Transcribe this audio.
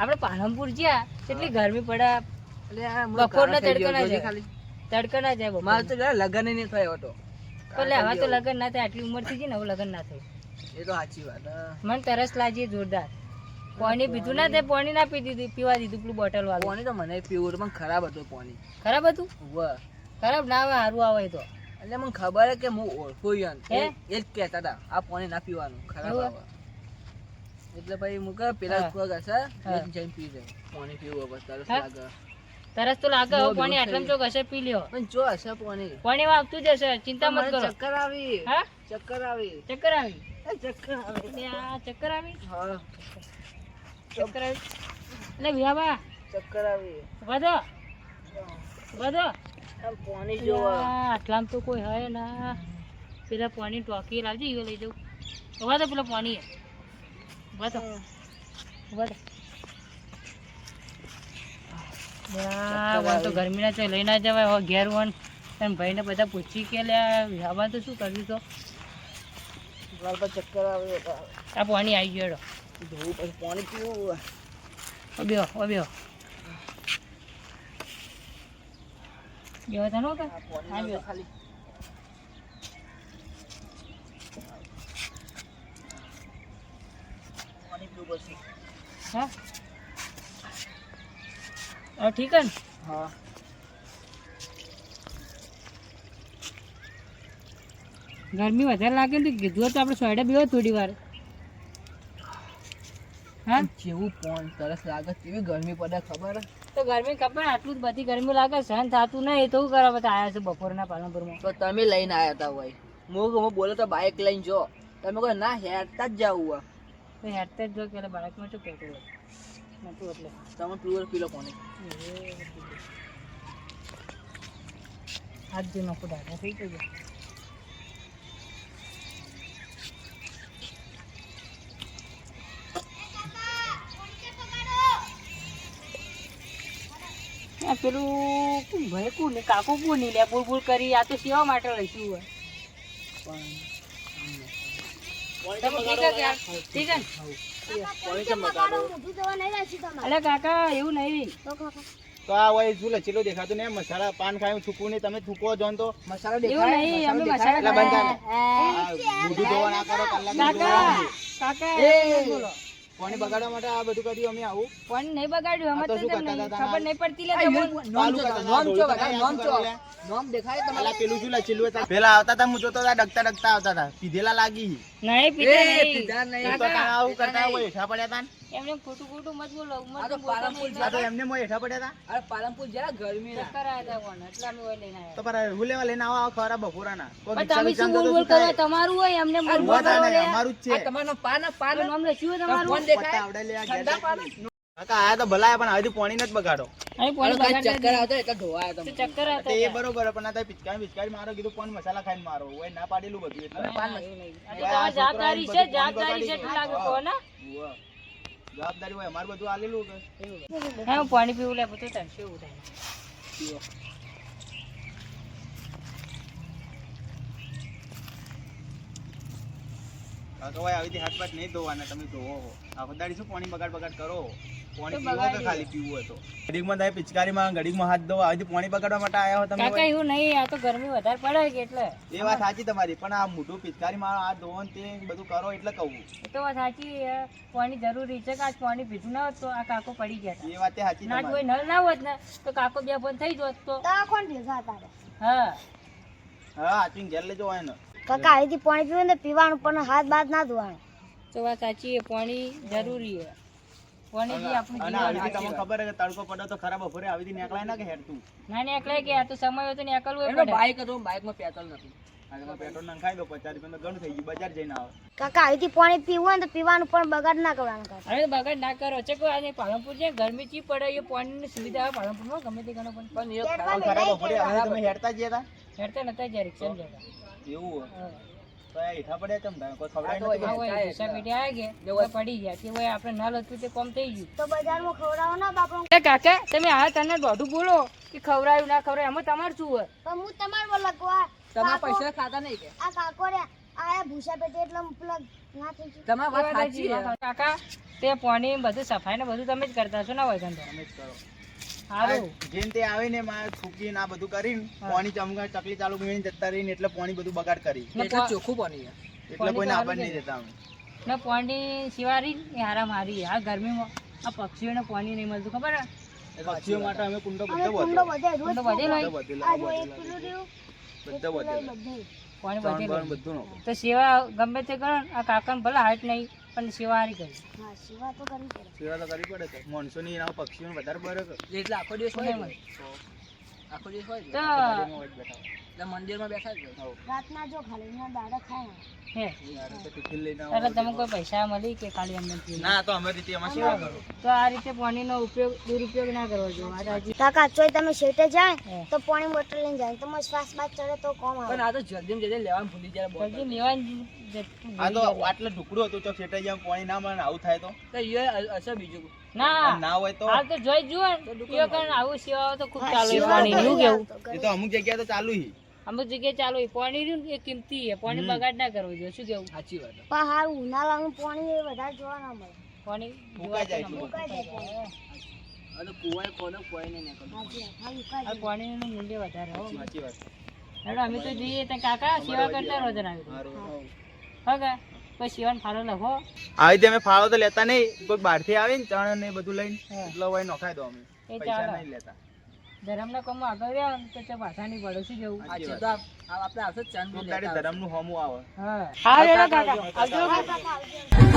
આપણે પાલનપુર જ્યાં કેટલી ગરમી પડે. બપોરના તડકા ના જાય. ખાલી. તડકો ના જાય મારે તો લગન નહીં થયો હતો એટલે હવે તો લગન ના થાય આટલી ઉંમર થઈ ગઈ ને હવે લગન ના થાય. એ તો સાચી વાત મને તરસ લાગી જોરદાર. પાણી પીધું ના તે પાણી ના પી દીધું પીવા દીધું પેલું બોટલ વાળું. પાણી તો મને પીવું પણ ખરાબ હતું પાણી. ખરાબ હતું. ખરાબ ના આવે સારું આવે તો. એટલે મને ખબર હે કે હું ઓળખું હે? એ જ કહેતા હતા આ પાણી ના પીવાનું ખરાબ? આવે. એટલે ભાઈ હું પેલા. કોક હશે હા. જઈને પી જાય પાણી પીવું બસ તરસ લાગે. તરસ તો લાગે હવે પાણી દૂર આટલામાં થઈ પી લ્યો. પણ જો હશે પાણી. પાણી આવતું જ હશે ચિંતા મત કરો. ચક્કર આવી. હા? ચક્કર આવી. ચક્કર આવી? ચક્કર આવી. ચક્કર આવી? હા. ચક્કર આવી. એટલે વિહાબા ચક્કર આવી. વધો. વધો. પાણી જોવા. આટલામાં તો કોઈ હોય ના. પેલા પાણી ટોકી લાવજે ઈયો લઈ જાઉં. તો પેલા પાણી ઊભા તો ઊભા તો યા, ગરમી ના છે લઈ ના જવાય. હવે ઘેર વન અને ભાઈને બધા પૂછી કે લ્યા વિહામાં તો શું કર્યું તો? ચક્કર આવે આ પાણી આવી ગયો. ધોવું પછી પાણી પીવું. ઓ બેહો બેહો. તને કે? આ પાણી હા, ના બેહો. ખાલી. પાણી પીવું પડશે. હા? હા ઠીક ને? હા. ગરમી વધારે લાગે ને કીધું તો આપણે સોયડા બીવો થોડી વાર. હા? જેવું પણ તરસ લાગે તેવી ગરમી પડે ખબર? તો ગરમી ખબર આટલું જ બધી ગરમી લાગે સહન થતું નહીં તો શું કરવા બધા આયા છે બપોરના પાલનપુરમાં? તો તમે લઈને આયા હતા ભાઈ હું હું બોલો તો બાઇક લઈને જો. તમે કહો ના હેરતા જ જવું તો હેઠતે જ જો કે બાળકમાં શું કહેતું હોય? નતું એટલે. તમે પીવો પીલો પાણી હાથ જો નખું ડાઢા થઈ ગયું પેલું ભાઈ કોણ ને કાકું કોણ નહીં લે બુલ બુલ કરી આ તો સેવા માટે લઈશું હોય અરે કાકા એવું નહીં. તો આ હોય શું લચીલો દેખાતું ને મસાલા પાન ખાયું થૂકવું નહીં તમે થૂકો જો તો. મસાલો દેખાય નહીં અમે મસાલા બંધ ધોવા ના કરો કાકા કાકા એ. બોલો. પાણી બગાડવા માટે આ બધું કર્યું અમે આવું. પણ નહીં બગાડ્યું અમે તો તો તમને ખબર નહીં પડતી લે આ તમને. યુ- નોમ ચો, નોમ ચો, નોમ ચો. નોમ દેખાય તમારે પેલા પેલું શું લચીલું પેલા આવતા હતા હું જોતો હતા ડગતા ડગતા આવતા હતા. પીધેલા લાગી. નહીં પીતા નહીં. પીધા નહીં. તો આવું કરતા હોય હેઠા પડ્યા તા એમને ખોટું ખોટું મત બોલો મત તો પાલનપુર નહીં. તો એમને મો હેઠા પડ્યા તા. અરે પાલનપુર જરા ગરમી ના. આવ્યા હતા પણ એટલે અમે ઓય લઈને આયા તો પર હું લેવા લઈને આવો ખરા બપોરાના. કોઈ પણ રિક્ષા તમે શું બોલ બોલ કરો? તમારું હોય એમને બોલ બોલ ને. અમારું જ આ તમારો પાન પાન તો નામ શું તમારું? ફોન દેખાય આવડે લે આ ઠંડા પાન? કાકા આયા તો ભલાયા પણ હજુ પાણી નથી બગાડો. અહીં પાણી અરે કાંઈ બગાડતા ચક્કર આવતા એટલે ઢોવાયા તમે ચક્કર તો એ બરોબર પણ આ પિચકારી પિચકારી મારો કીધું પણ મસાલા ખાઈને મારો. હોય ના પાડેલું બધું એટલે. પાન જવાબદારી છે જવાબદારી છે. એટલું લાગે કહો ને. જવાબદારી હોય અમારું બધું આલેલું કે હા પાણી પીવું લે બધું ટેન્શન એવું કાકા ભાઈ આવી હાથ પાથ નહીં ધોવાના તમે ધોવો આખો દાડી શું પાણી બગાડ બગાડ કરો પાણી પીવો કે ખાલી પીવું હોય તો. ઘડીકમાં તમે પિચકારીમાં ઘડીકમાં હાથ ધોવા આવી પાણી બગાડવા માટે આયા તમે કાકા એવું નહીં આ તો ગરમી વધારે પડે કે એટલે. એ વાત સાચી તમારી પણ આ મોઢું પિચકારીમાં હાથ ધોવો ને તે બધું કરો એટલે કહું. એ તો વાત સાચી પાણી જરૂરી છે કે આજ પાણી પીધું ના હોત તો આ કાકો પડી ગયા હતા. એ વાત સાચી ના કોઈ નળ ના હોત ને તો કાકો બે બંધ થઈ જોત તો. હા. હા હાચી ઘેર લેજો હોય ને. કાકા અહીંથી પાણી પીવું ને પીવાનું પણ હાથ બાદ ના ધોવાનું. તો વાત સાચી છે પાણી જરૂરી છે પાણી જે આપણું અને આવી રીતે તમને ખબર છે કે તડકો પડે તો ખરાબ બપોરે આવી રીતે નીકળાય ના કે હેડતું? ના નીકળે કે આ તો સમય હોય તો નીકળવું એમનો બાઈક હતું બાઈકમાં પેટ્રોલ નથી. આજે પેટ્રોલ નખાઈ દો પચાસ રૂપિયા તો ઘણું થઈ ગયું બજાર જઈને આવો. કાકા અહીંથી પાણી પીવું હોય ને તો પીવાનું પણ બગાડ ના કરવાનું કાકા. હવે બગાડ ના કરો. આજે પાલનપુર છે ગરમી ચી પડે એ પાણીની સુવિધા આવે પાલનપુરમાં? ગમે તે ગણો પણ. પણ એ ખરાબ તમે હેડતા જ હતા? હેરતા નતા રિક્ષા જતા. એવું તો હેઠા પડ્યા તમે કોઈ ગયા તો પડી ગયા. કે હોય આપણે નલ હતું તે કોમ થઈ ગયું. તો બજારમાં ખવડાવો ના બાપડો એ કાકા તમે આ તને દોઢું બોલો કે ખવડાયું ના ખવડાયું એમાં તમારે શું હોય? પણ હું તમારે બોલા કહું આ તમારા પૈસા ખાતા નહીં કે? આ કાકો આયા ભૂસા પેટે એટલે પેલા ના થઈ ગયું તમારી વાત સાચી કાકા તે પાણી બધું સફાઈ ને બધું તમે જ કરતા છો ને હોય તમે જ કરો. જેમ તે આવે ને મારે થૂકીને આ બધું કરીને પાણી ચમકા ચકલી ચાલુ કરીને જતા રહીને એટલે પાણી બધું બગાડ કરી એટલે ચોખ્ખું પાણી. એટલે પાણી કોઈને તો નહીં. દેતા અમે ને પાણી સિવારી એ હારી આ ગરમીમાં આ પક્ષીઓને પાણી નહીં મળતું ખબર હે? પક્ષીઓ માટે અમે કુંડો બધો બધો કુંડો બધે નાખો. નહીં? આ જો એક પેલું રહ્યું, બધો પેલું બધે બધે. પાણી ત્રણ બધે. તો સેવા ગમે તે કરો ને, આ કાકાને ભલે હાઈટ નહીં પણ સેવા હારી કરી. હા સેવા તો કરવી પડે સેવા તો કરવી પડે તો. માણસોની એના પક્ષીઓ વધારે બરક એટલે આખો દિવસ હોય ને. આખો દિવસ હોય તો મંદિરમાં બેઠા જ. રાતના જો ખાલી ના દાડા ખાય હે. યાર, તો ટિફિન લઈને આવો. એટલે તમે કોઈ પૈસા મળી કે ખાલી ના તો અમે રીતે એમાં સેવા કરો. તો આ રીતે પાણીનો ઉપયોગ દુરુપયોગ ના કરવો જોઈએ. કાકા ચોય તમે શેઠે જાય તો પાણી બોટલ લઈને જાય. તમારે શ્વાસ બાદ ચડે તો કોમ પણ આવે આ તો જલ્દી જલ્દી લેવાનું ભૂલી જાય બોલ. જલ્દી લેવાની આ તો આટલે ઢુકડું હતું તો છેટે જેમ પાણી ના મળે આવું થાય તો. તો એ હશે બીજું ના ના હોય તો. હાલ તો જોઈ જુઓ ને કારણ આવું. સેવાઓ તો ખૂબ ચાલુ પાણી એવું કેવું? એ તો અમુક જગ્યાએ તો ચાલુ હી અમુક જગ્યાએ ચાલુ પાણી રહ્યું એ કિંમતી છે. પાણી બગાડ ના કરવો જોઈએ. શું કેવું? સાચી વાત પણ હારું ઉનાળાનું પાણી એ વધારે જોવા ના મળે. પાણી ફૂંકાઈ જાય અને કોને કોઈ નહીં. પાણીનું મૂલ્ય વધારે હો સાચી વાત હેડો અમે તો જઈએ ત્યાં કાકા સેવા કરતા રોજ સારું હગા કોઈ સેવાનો ફાળો લખો આવી અમે ફાળો તો લેતા નહીં. કોઈ બહારથી આવે ને ચણ ને બધું લઈને. એટલો હોય નખાઈ દો અમે. પૈસા. નહીં લેતા. ધર્મના કામમાં આગળ રહ્યા તો તે પાછા નહીં પડે શું કેવું સાચી વાત. તો આ- આ આપણે આવશે ચાંદ. ધરમનું હોમું આવે. હા. હા કાકા. આવજો.